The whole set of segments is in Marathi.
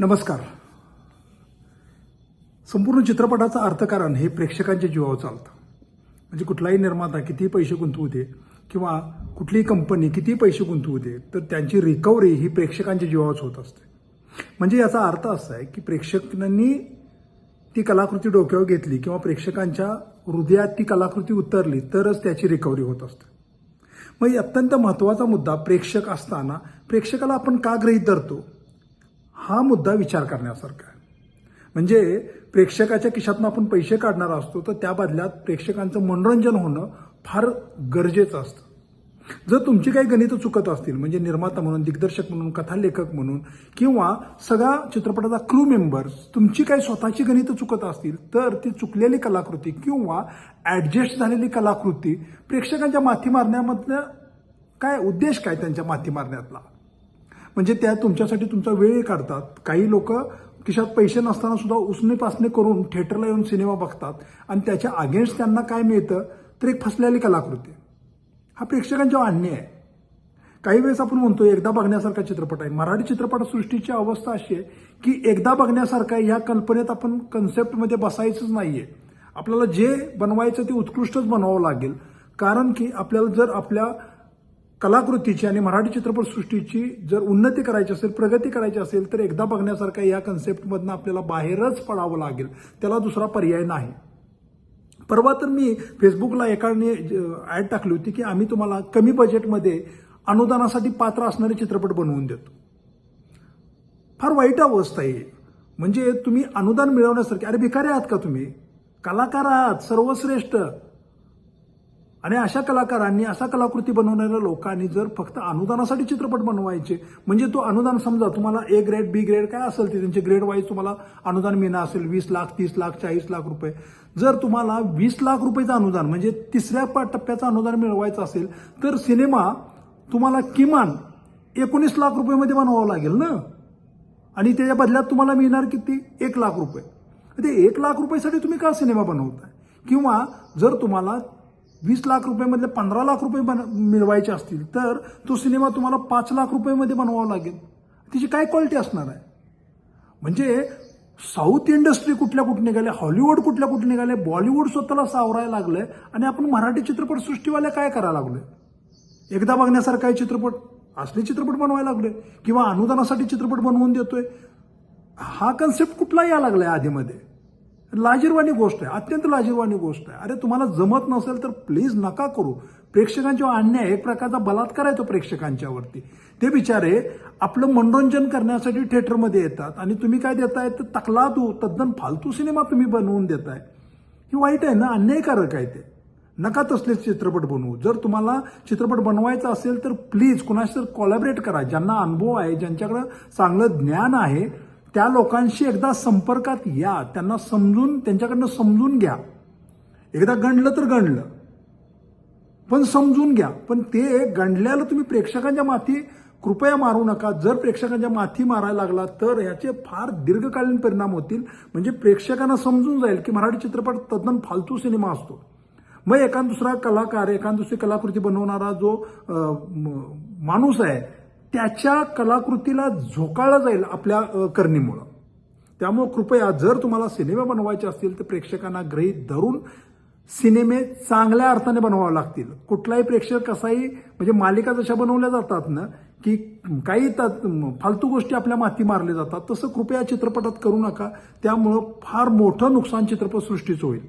नमस्कार. संपूर्ण चित्रपटाचं अर्थकारण हे प्रेक्षकांच्या जीवावर चालतं. म्हणजे कुठलाही निर्माता कितीही पैसे गुंतवू दे किंवा कुठलीही कंपनी कितीही पैसे गुंतवू दे तर त्यांची रिकव्हरी ही प्रेक्षकांच्या जीवावरच होत असते. म्हणजे याचा अर्थ असा आहे की प्रेक्षकांनी ती कलाकृती डोक्यावर घेतली किंवा प्रेक्षकांच्या हृदयात ती कलाकृती उतरली तरच त्याची रिकव्हरी होत असते. मग अत्यंत महत्त्वाचा मुद्दा प्रेक्षक असताना प्रेक्षकाला आपण का गृहीत धरतो? हा मुद्दा विचार करण्यासारखा आहे. म्हणजे प्रेक्षकाच्या खिशातून आपण पैसे काढणार असतो तर त्या बदल्यात प्रेक्षकांचं मनोरंजन होणं फार गरजेचं असतं. जर तुमची काही गणितं चुकत असतील म्हणजे निर्माता म्हणून दिग्दर्शक म्हणून कथालेखक म्हणून किंवा सगळा चित्रपटाचा क्रू मेंबर्स तुमची काही स्वतःची गणितं चुकत असतील तर ती चुकलेली कलाकृती किंवा ॲडजस्ट झालेली कलाकृती प्रेक्षकांच्या माथी मारण्यामधलं काय उद्देश काय त्यांच्या माथी मारण्यातला? म्हणजे त्या तुमच्यासाठी तुमचा वेळ काढतात. काही लोक खिशात पैसे नसताना सुद्धा उसने करून थिएटरला येऊन सिनेमा बघतात. आणि त्याच्या अगेन्स्ट त्यांना काय मिळतं? तर एक फसलेली कलाकृती. हा प्रेक्षकांच्या आणणे आहे. काही वेळेस आपण म्हणतो एकदा बघण्यासारखा चित्रपट आहे. मराठी चित्रपटसृष्टीची अवस्था अशी आहे की एकदा बघण्यासारखा ह्या कल्पनेत आपण कन्सेप्टमध्ये बसायचंच नाहीये. आपल्याला जे बनवायचं ते उत्कृष्टच बनवावं लागेल. कारण की आपल्याला जर आपल्या कलाकृतीची आणि मराठी चित्रपटसृष्टीची जर उन्नती करायची असेल प्रगती करायची असेल तर एकदा बघण्यासारखा या कन्सेप्टमधनं आपल्याला बाहेरच पडावं लागेल. त्याला दुसरा पर्याय नाही. परवा तर मी फेसबुकला एकाने ॲड टाकली होती की आम्ही तुम्हाला कमी बजेटमध्ये अनुदानासाठी पात्र असणारे चित्रपट बनवून देतो. फार वाईट अवस्था आहे. म्हणजे तुम्ही अनुदान मिळवण्यासारखे अरे भिकारी आहात का तुम्ही? कलाकार आहात सर्वश्रेष्ठ. आणि अशा कलाकारांनी अशा कलाकृती बनवणाऱ्या लोकांनी जर फक्त अनुदानासाठी चित्रपट बनवायचे म्हणजे तो अनुदान समजा तुम्हाला ए ग्रेड बी ग्रेड काय असेल ते त्यांचे ग्रेड वाईज तुम्हाला अनुदान मिळणं असेल वीस लाख तीस लाख चाळीस लाख रुपये. जर तुम्हाला वीस लाख रुपयेचं अनुदान म्हणजे तिसऱ्या पा- टप्प्याचं अनुदान मिळवायचं असेल तर सिनेमा तुम्हाला किमान एकोणीस लाख रुपयेमध्ये बनवावं लागेल ना? आणि त्याच्या बदल्यात तुम्हाला मिळणार किती? एक लाख रुपये. ते एक लाख रुपयासाठी तुम्ही का सिनेमा बनवताय? किंवा जर तुम्हाला वीस लाख रुपयामधले पंधरा लाख रुपये बन मिळवायचे असतील तर तो सिनेमा तुम्हाला पाच लाख रुपयामध्ये बनवावा लागेल. तिची काय क्वालिटी असणार आहे? म्हणजे साऊथ इंडस्ट्री कुठल्या कुठे निघाल्या हॉलिवूड कुठल्या कुठे निघाले बॉलिवूड स्वतःला सावरायला लागलंय आणि आपण मराठी चित्रपटसृष्टीवाल्या काय करायला लागलोय? एकदा बघण्यासारखा आहे चित्रपट असले चित्रपट बनवायला लागले किंवा अनुदानासाठी चित्रपट बनवून देतोय. हा कन्सेप्ट कुठला या लागलाय आधीमध्ये. लाजीरवाणी गोष्ट आहे अत्यंत लाजीरवाणी गोष्ट आहे. अरे तुम्हाला जमत नसेल तर प्लीज नका करू. प्रेक्षकांच्या अन्याय एक प्रकारचा बलात्कार आहे तो प्रेक्षकांच्यावरती ते बिचारे आपलं मनोरंजन करण्यासाठी थिएटरमध्ये येतात आणि तुम्ही काय देताय तर तकलादू तद्दन फालतू सिनेमा तुम्ही बनवून देताय. हे वाईट आहे ना? अन्यायकारक आहे ते. नका तसले चित्रपट बनवू. जर तुम्हाला चित्रपट बनवायचा असेल तर प्लीज कुणाशी तर कॉलॅबरेट करा. ज्यांना अनुभव आहे ज्यांच्याकडं चांगलं ज्ञान आहे त्या लोकांशी एकदा संपर्कात या त्यांना समजून त्यांच्याकडनं समजून घ्या. एकदा गणलं तर गणलं. पण समजून घ्या. पण ते गणल्याला तुम्ही प्रेक्षकांच्या माथी कृपया मारू नका. जर प्रेक्षकांच्या माथी मारायला लागला तर ह्याचे फार दीर्घकालीन परिणाम होतील. म्हणजे प्रेक्षकांना समजून जाईल की मराठी चित्रपट तद्दन फालतू सिनेमा असतो. मग एखाद दुसरा कलाकार एखाद दुसरी कलाकृती बनवणारा जो माणूस आहे त्याच्या कलाकृतीला झोकाळलं जाईल आपल्या करणीमुळं. त्यामुळं कृपया जर तुम्हाला सिनेमा बनवायचे असतील तर प्रेक्षकांना गृहीत धरून सिनेमे चांगल्या अर्थाने बनवावे लागतील. कुठलाही प्रेक्षक कसाही म्हणजे मालिका जशा बनवल्या जातात ना की काही त्यात फालतू गोष्टी आपल्या माती मारल्या जातात तसं कृपया चित्रपटात करू नका. त्यामुळं फार मोठं नुकसान चित्रपटसृष्टीचं होईल.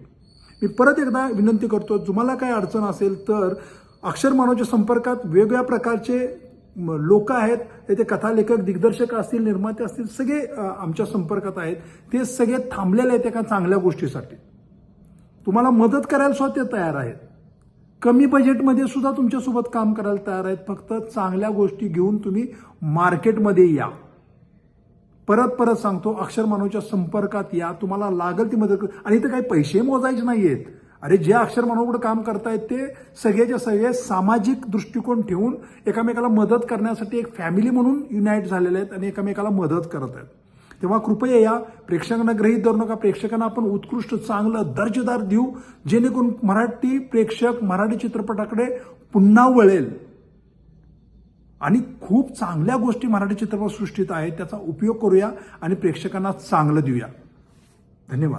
मी परत एकदा विनंती करतो तुम्हाला काय अडचण असेल तर अक्षर मानवच्या संपर्कात वेगवेगळ्या प्रकारचे लोक आहेत ते कथालेखक दिग्दर्शक असतील निर्माते असतील सगळे आमच्या संपर्कात आहेत. ते सगळे थांबलेले आहेत एका चांगल्या गोष्टीसाठी. तुम्हाला मदत करायला सुद्धा ते तयार आहेत. कमी बजेटमध्ये सुद्धा तुमच्यासोबत काम करायला तयार आहेत. फक्त चांगल्या गोष्टी घेऊन तुम्ही मार्केटमध्ये या. परत परत सांगतो अक्षर मानवच्या संपर्कात या. तुम्हाला लागल ती मदत आणि इथं काही पैसे मोजायचे नाही आहेत अरे जे अक्षर मनोगड काम करतायत ते सगळेचे सगळे सामाजिक दृष्टिकोन ठेवून एकामेकाला मदत करण्यासाठी एक फॅमिली म्हणून युनाईट झालेले आहेत आणि एकामेकाला मदत करत आहेत. तेव्हा कृपया या प्रेक्षकांना ग्रहित धरू नका. प्रेक्षकांना आपण उत्कृष्ट चांगलं दर्जेदार देऊ जेणेकरून मराठी प्रेक्षक मराठी चित्रपटाकडे पुन्हा वळेल. आणि खूप चांगल्या गोष्टी मराठी चित्रपटसृष्टीत आहेत त्याचा उपयोग करूया आणि प्रेक्षकांना चांगलं देऊया. धन्यवाद.